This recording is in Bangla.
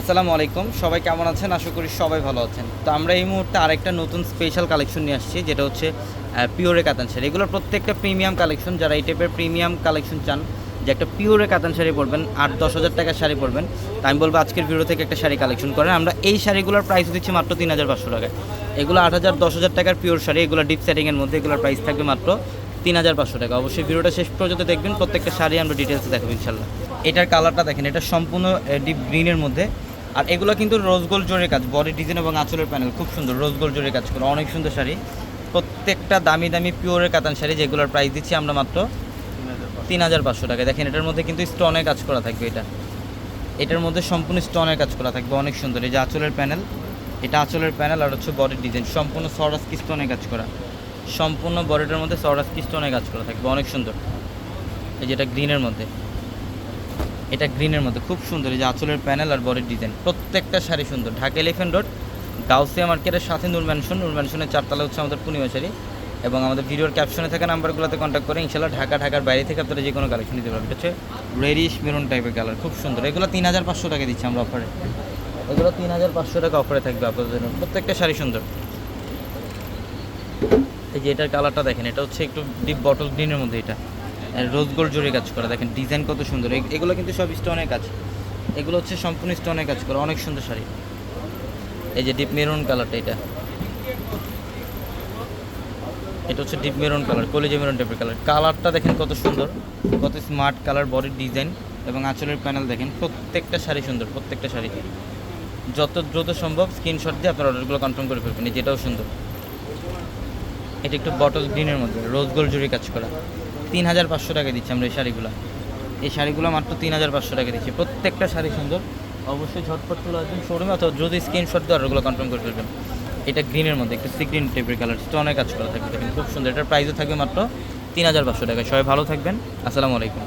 আসসালামু আলাইকুম। সবাই কেমন আছেন? আশা করি সবাই ভালো আছেন। তো আমরা এই মুহূর্তে আরেকটা নতুন স্পেশাল কালেকশন নিয়ে আসছি, যেটা হচ্ছে পিওরে কাতান শাড়ি। এগুলোর প্রত্যেকটা প্রিমিয়াম কালেকশন যারা এই টাইপের প্রিমিয়াম কালেকশন চান, যে একটা পিওরে কাতান শাড়ি পরবেন, আট দশ হাজার টাকার শাড়ি পরবেন, তা আমি বলব আজকের ভিডিও থেকে একটা শাড়ি কালেকশন করেন। আমরা এই শাড়িগুলোর প্রাইস দিচ্ছি মাত্র তিন হাজার পাঁচশো টাকায়। এগুলো আট হাজার, দশ হাজার টাকার পিওর শাড়ি, এগুলো ডিপ সেটিংয়ের মধ্যে এগুলোর প্রাইস থাকবে মাত্র তিন হাজার পাঁচশো টাকা। অবশ্যই ভিডিওটা শেষ পর্যন্ত দেখবেন, প্রত্যেকটা শাড়ি আমরা ডিটেলসে দেখাবো ইনশাল্লাহ এটার কালারটা দেখেন, এটা সম্পূর্ণ ডিপ গ্রিনের মধ্যে। আর এগুলো কিন্তু রোজ গোল্ড জোরের কাজ বডি ডিজাইন এবং আঁচলের প্যানেল খুব সুন্দর রোজ গোল্ড জোরের কাজ করে, অনেক সুন্দর শাড়ি। প্রত্যেকটা দামি দামি পিওরের কাতান শাড়ি, যেগুলোর প্রাইস দিচ্ছি আমরা মাত্র তিন হাজার পাঁচশো টাকা দেখেন, এটার মধ্যে কিন্তু স্টোনে কাজ করা থাকবে এটা। এটার মধ্যে সম্পূর্ণ স্টোনের কাজ করা থাকবে, অনেক সুন্দর। এই যে আঁচলের প্যানেল এটা আঁচলের প্যানেল আর হচ্ছে বডির ডিজাইন সম্পূর্ণ সরাসকি স্টোনে কাজ করা। সম্পূর্ণ বডিটার মধ্যে সরাসকি স্টোনে কাজ করা থাকবে, অনেক সুন্দর। এই যেটা গ্রিনের মধ্যে। এটা গ্রিনের মধ্যে, খুব সুন্দর। এই যে আঁচলের প্যানেল আর বডির ডিজাইন, প্রত্যেকটা শাড়ি সুন্দর। ঢাকা এলিফেন্ট রোড গাউসিয়া মার্কেটের সাথে নূর ম্যানশন নূর ম্যানশনের চারতলা হচ্ছে আমাদের পূর্ণিমা শাড়ি এবং আমাদের ভিডিওর ক্যাপশনে থাকা নাম্বারগুলোতে কন্ট্যাক্ট করে ইনশাল্লাহ ঢাকা, ঢাকার বাইরে থেকে আপনারা যে কোনো কালেকশন নিতে পারবেন। হচ্ছে রেডিশ মেরুন টাইপের কালার খুব সুন্দর। এগুলো তিন হাজার পাঁচশো টাকা দিচ্ছি আমরা অফারে এগুলো তিন হাজার পাঁচশো টাকা অফারে থাকবে আপনাদের জন্য। প্রত্যেকটা শাড়ি সুন্দর। এই যে এটার কালারটা দেখেন, এটা হচ্ছে একটু ডিপ বটল গ্রিনের মধ্যে এটা। রোজ গোল্ড জোরে কাজ করা। দেখেন ডিজাইন কত সুন্দর। এগ- এগুলো কিন্তু সব স্টোনের কাজ। এগুলো হচ্ছে সম্পূর্ণ স্টোনের কাজ করা। অনেক সুন্দর শাড়ি। এই যে ডিপ মেরুন কালারটা এটা। এটা হচ্ছে ডিপ মেরুন কালার কলেজে মেরুন টাইপের কালার কালারটা দেখেন কত সুন্দর। কত স্মার্ট কালার বডির ডিজাইন এবং আঁচলের প্যানেল দেখেন। প্রত্যেকটা শাড়ি সুন্দর, প্রত্যেকটা শাড়ি। যত দ্রুত সম্ভব স্ক্রিনশট দিয়ে আপনার অর্ডারগুলো কনফার্ম করে ফেলবেন। যেটাও সুন্দর। এটা একটু বটল গ্রিনের মধ্যে। রোজ গোল্ড জুড়ে কাজ করা। তিন হাজার পাঁচশো টাকা দিচ্ছি আমরা এই শাড়িগুলো। এই শাড়িগুলো মাত্র তিন হাজার পাঁচশো টাকা দিচ্ছি। প্রত্যেকটা শাড়ি সুন্দর। অবশ্যই ঝটপট তুলে আসবেন শোরুমে অথবা যদি স্ক্রিনশট দিয়ে ওগুলো কনফার্ম করে ফেলবেন। এটা গ্রিনের মধ্যে, একটু সি গ্রিন টাইপের কালার স্টোনের কাজ করা থাকবে খুব সুন্দর। এটার প্রাইসও থাকবে মাত্র তিন হাজার পাঁচশো টাকা সবাই ভালো থাকবেন। আসসালামু আলাইকুম।